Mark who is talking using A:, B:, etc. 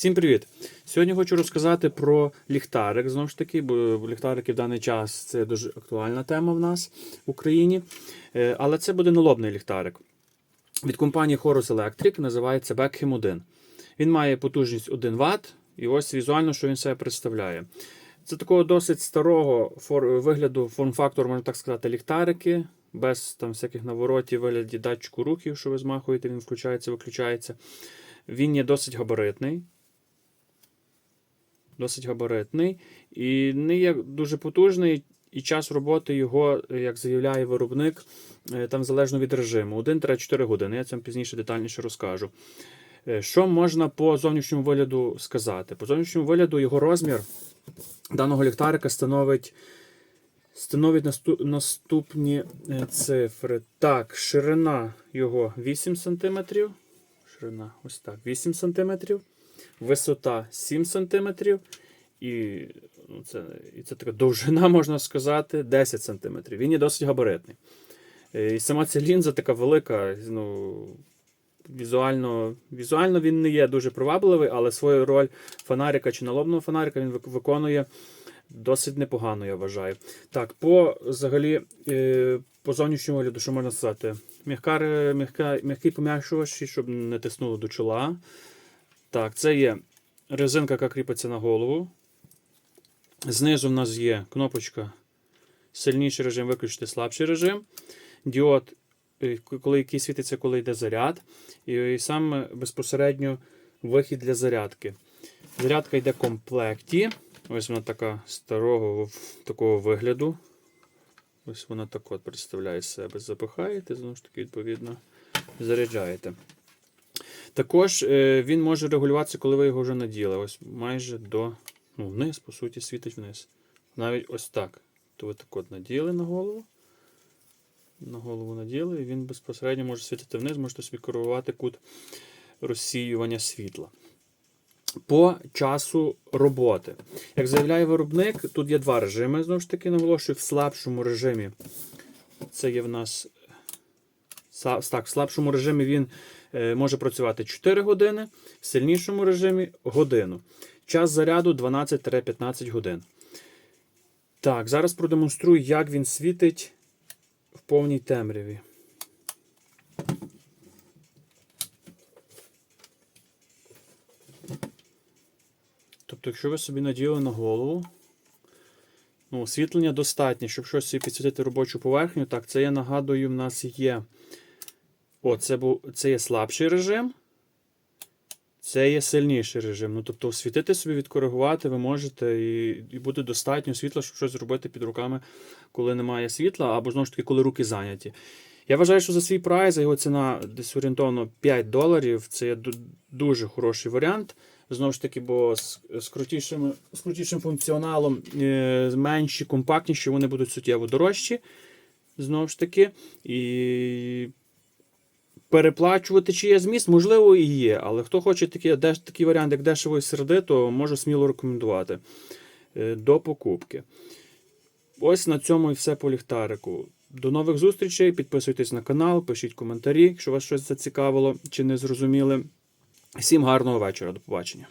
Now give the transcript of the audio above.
A: Всім привіт! Сьогодні хочу розказати про ліхтарик. Знову ж таки, бо ліхтарики в даний час це дуже актуальна тема в нас в Україні. Е, Але це буде налобний ліхтарик. Від компанії Horus Electric називається Beckham 1. Він має потужність 1 Вт, і ось візуально, що він себе представляє. Це такого досить старого вигляду, форм-фактор, можна так сказати, ліхтарики, без там всяких наворотів, вигляді датчику рухів, що ви змахуєте, він включається, виключається. Він є досить габаритний. Досить габаритний. І не є дуже потужний. І час роботи його, як заявляє виробник, е, там залежно від режиму. 1-4 години. Я цим пізніше детальніше розкажу. Е, Що можна по зовнішньому вигляду сказати? По зовнішньому вигляду його розмір даного ліхтарика становить, становить насту- наступні е, цифри. Так, ширина його 8 см. Ширина ось так, 8 см. Висота 7 см. І ну, це, і це така довжина, можна сказати, 10 см. Він є досить габаритний. Е, І сама ця лінза така велика. Ну, візуально, візуально він не є дуже привабливий, але свою роль фонарика чи налобного фонарика він виконує досить непогано, я вважаю. Так, по взагалі, е, по зовнішньому вигляду, що можна сказати? М'яка, ре- м'яка, м'який пом'якшувач, щоб не тиснуло до чола. Так, це є резинка, яка кріпиться на голову. Знизу в нас є кнопочка сильніший режим, виключити слабший режим. Діод, е, коли який світиться, коли йде заряд. І, і сам безпосередньо вихід для зарядки. Зарядка йде в комплекті. Ось вона така старого такого вигляду. Ось вона так от представляє себе. Запихаєте, знову ж таки, відповідно, заряджаєте. Також е, він може регулюватися, коли ви його вже наділи. Ось майже до ну, вниз, по суті, світить вниз. Навіть ось так. То ви так от наділи на голову. На голову наділи, і він безпосередньо може світити вниз, можете собі керувати кут розсіювання світла. По часу роботи. Як заявляє виробник, тут є два режими, знову ж таки, наголошую, в слабшому режимі. Це є в нас. Так, в слабшому режимі він е, може працювати 4 години, в сильнішому режимі годину. Час заряду 12-15 годин. Так, зараз продемонструю, як він світить в повній темряві. Тобто, якщо ви собі наділи на голову, ну, освітлення достатнє, щоб щось підсвітити робочу поверхню. Так, це я нагадую, в нас є. О, це, був, це є слабший режим. Це є сильніший режим. Ну, тобто, освітити собі, відкоригувати ви можете, і, і буде достатньо світла, щоб щось зробити під руками, коли немає світла, або знову ж таки, коли руки зайняті. Я вважаю, що за свій прайс, його ціна десь орієнтовно 5 доларів. Це є дуже хороший варіант. Знову ж таки, бо з, з, крутішим, з крутішим функціоналом е, менші, компактніші, вони будуть суттєво дорожчі. Знову ж таки. І переплачувати чи є зміст, можливо, і є. Але хто хоче такий, такий варіант, як дешевої серди, то можу сміло рекомендувати е, до покупки. Ось на цьому і все по ліхтарику. До нових зустрічей. Підписуйтесь на канал, пишіть коментарі, якщо вас щось зацікавило чи не зрозуміли. Всім гарного вечора. До побачення.